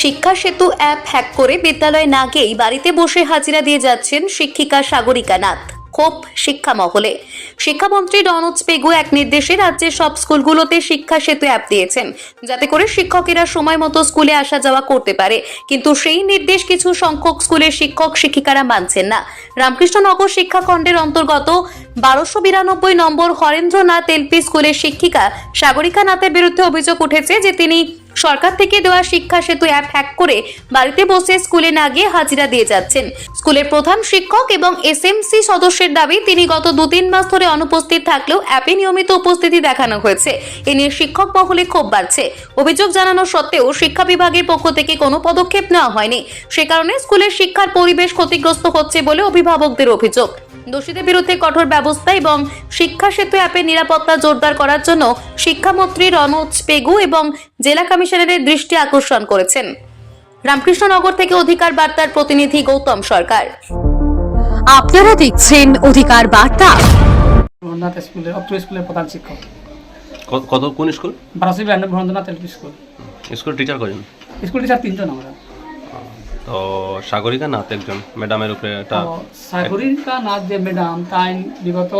শিক্ষা সেতু app hack করে বিদ্যালয়ে না গিয়েই বাড়িতে বসে হাজিরা দিয়ে যাচ্ছেন শিক্ষিকা সাগরিকা নাথ ক্ষোভ শিক্ষা মহলে শিক্ষামন্ত্রী রনজ পেগু এক নির্দেশে রাজ্যের সব স্কুলগুলোতে শিক্ষা সেতু অ্যাপ দিয়েছেন, যাতে করে শিক্ষকেরা সময় মতো স্কুলে আসা যাওয়া করতে পারে। কিন্তু সেই নির্দেশ কিছু সংখ্যক স্কুলের শিক্ষক শিক্ষিকারা মানছেন না। রামকৃষ্ণনগর শিক্ষাখণ্ডের অন্তর্গত বারোশো বিরানব্বই নম্বর হরেন্দ্রনাথ এলপি স্কুলের শিক্ষিকা সাগরিকা নাথের বিরুদ্ধে অভিযোগ উঠেছে যে তিনি সরকার থেকে দেওয়া শিক্ষা সেতু অ্যাপ হ্যাক করে বাড়িতে বসে স্কুলে না গিয়ে হাজিরা দিয়ে যাচ্ছেন। স্কুলের প্রধান শিক্ষক এবং এস এসএমসি সদস্যের দাবি, তিনি গত দু তিন মাস ধরে অনুপস্থিত থাকলেও অ্যাপে নিয়মিত উপস্থিতি দেখানো হয়েছে। এ নিয়ে শিক্ষক মহলে ক্ষোভ বাড়ছে। অভিযোগ জানানো সত্ত্বেও শিক্ষা বিভাগের পক্ষ থেকে কোনো পদক্ষেপ নেওয়া হয়নি। সে কারণে স্কুলের শিক্ষার পরিবেশ ক্ষতিগ্রস্ত হচ্ছে বলে অভিভাবকদের অভিযোগ। দোষীদের বিরুদ্ধে কঠোর ব্যবস্থা এবং শিক্ষা সেতু অ্যাপের নিরাপত্তা জোরদার করার জন্য শিক্ষামন্ত্রী রনোজ পেগু এবং জেলা কমিশনারের দৃষ্টি আকর্ষণ করেছেন। রামকৃষ্ণনগর থেকে অধিকার বার্তার প্রতিনিধি গৌতম সরকার। আপনারা দেখছেন অধিকার বার্তা। ভরনাথ স্কুলের অত্র স্কুলের প্রধান শিক্ষক। কত কোন school? Barasi Bharnath LP school. School teacher কজন? স্কুল টিচার তিনজন আমরা। তো সাগরিকা নাথ একজন ম্যাডামের উপরে একটা সাগরিকা নাথ যে ম্যাডাম তাই বিগত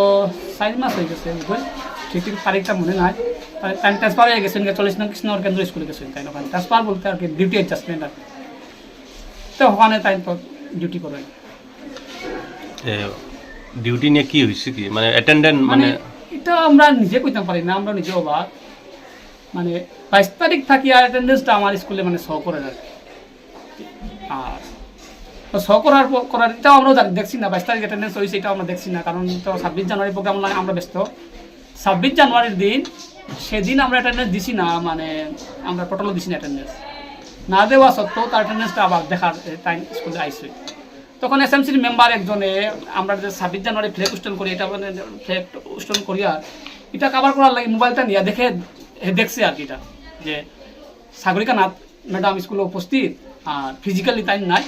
চার মাস হয়ে গেছে ঠিক ঠিক তারিখটা মনে নাই তাই ট্রান্সফার হয়ে গেছেন চল্লিশ নং কৃষ্ণ কেন্দ্র স্কুলে গেছেন তাই ওখানে ট্রান্সফার বলতে আর কি ডিউটি অ্যাডজাস্টমেন্ট আর তো ওখানে তাই তো ডিউটি করেন ডিউটি নিয়ে কি হয়েছে কি? মানে অ্যাটেন্ডেন্ট মানে মানে এটা আমরা নিজে কইতাম পারি না আমরা নিজে অবাক। মানে বাইশ তারিখ থাকি আর অ্যাটেন্ডেন্সটা আমার স্কুলে মানে শ করে আর কি। আর শ করার করার এটাও আমরা দেখছি না, বাইশ তারিখ অ্যাটেন্ডেন্স হয়েছে, এটাও আমরা দেখছি না, কারণ তো ছাব্বিশ জানুয়ারি প্রোগ্রাম আমরা ব্যস্ত। ছাব্বিশ জানুয়ারির দিন, সেদিন আমরা অ্যাটেন্ডেন্স দিছি না মানে আমরা টোটালও দিছি না অ্যাটেন্ডেন্স না দেওয়া সত্ত্বেও তার অ্যাটেন্ডেন্সটা আবার দেখার টাইম স্কুলে আইসে। তখন এসএমসির মেম্বার একজনে, আমরা যে ছাব্বিশ জানুয়ারি ফ্লেগ উষ্টন করি, এটা মানে ফ্লেগ উষ্টন করি আর এটা কাভার করার লাগে মোবাইলটা নিয়ে দেখে, দেখছে আর কি এটা, যে সাগরিকা নাথ ম্যাডাম স্কুলে উপস্থিত আর ফিজিক্যালি টাইম নাই,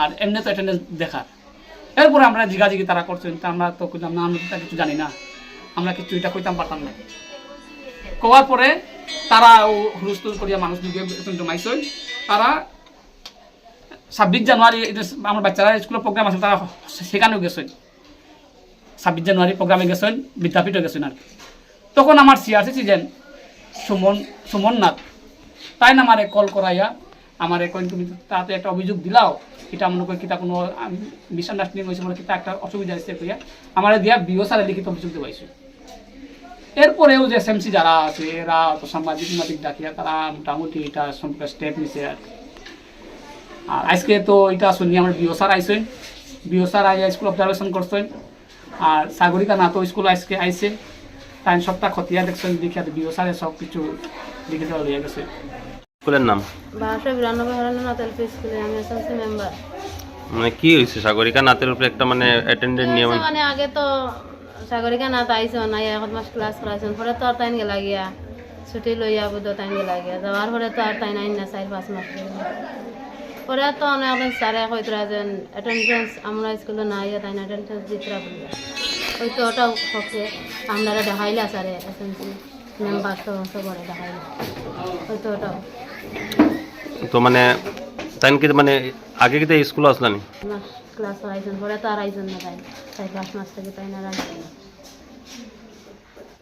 আর এমনি তো অ্যাটেন্ডেন্স দেখার। এরপরে আমরা জিগাজিগি তারা করছেন, তা আমরা তো কইলাম না, আমরা কিছু জানি না। আমরা কিছু এটা কইতাম পারতাম না। কোয়ার পরে তারা ও হুলস্থুল করিয়া মানুষ জমাইছে তারা ছাব্বিশ জানুয়ারি আমার বাচ্চারা স্কুলের প্রোগ্রাম আছে, তারা সেখানেও গেছেন। ছাব্বিশ জানুয়ারি প্রোগ্রামে গেছেন, বিদ্যাপীঠে গেছেন আর তখন আমার সিআরসি ছিলেন সুমন সুমন নাথ তাই না আমারে কল করাইয়া আমারে কইন তুমি তাতে একটা অভিযোগ দিলাও, এটা মনে করি কিতা কোনো মিসআন্ডারস্ট্যান্ডিং হয়েছে বলে কিতা একটা অসুবিধা হয়েছে কইয়া, আমারে দিয়া বিও লিখিত অভিযোগ দেওয়াইছে। এরপরেও যে এসএমসি যারা আছে, এরা সাংবাদিক সাংবাদিক ডাকিয়া তারা মোটামুটি এটা সম্পর্কে স্টেপ নিছে আর। আর আজকে তো এটা শুনি আমার বিও স্যার আইসেন বিও আইয়া স্কুল অবজারভেশন করছে। আর সাগরিকা নাতো স্কুল আজকে আইসে তাই সবটা খতিয়া দেখছেন, দেখিয়া বিও সব কিছু লিখে দেওয়া হয়ে গেছে। স্কুলের নাম? বারোশো বিরানব্বই হরেন্দ্রনাথ এলপি স্কুলে আমি এসএমসি মেম্বার মানে কি হয়েছে? সাগরিকা নাথের উপরে একটা মানে অ্যাটেন্ডেন্ট নিয়ে মানে মানে আগে তো সাগরিকা নাথ আইসন নাই এখন মাস ক্লাস করাইছেন পরে তো আর তাইন গেলা গিয়া। ছুটি লইয়া বুধ তাইন গেলা গিয়া। যাওয়ার পরে তো আর তাইন আইন না চার পাঁচ মাস। পরে তো অনেক স্যারে কইতরা যেন অ্যাটেন্ডেন্স আমরা স্কুলে না ইয়া তাইন অ্যাটেন্ডেন্স দিতরা বলবে ওই তো ওটাও পক্ষে। আমরা দেখাইলা স্যারে এসএমসি। মেম্বার তো সবরে দেখাইলা। ওই তো ওটাও। তো মানে তাই কি মানে আগে কি স্কুল আসলানি? ক্লাস আইজন পরে তো আর আইসন না তাই। তাই ক্লাস মাস থেকে তাই না না।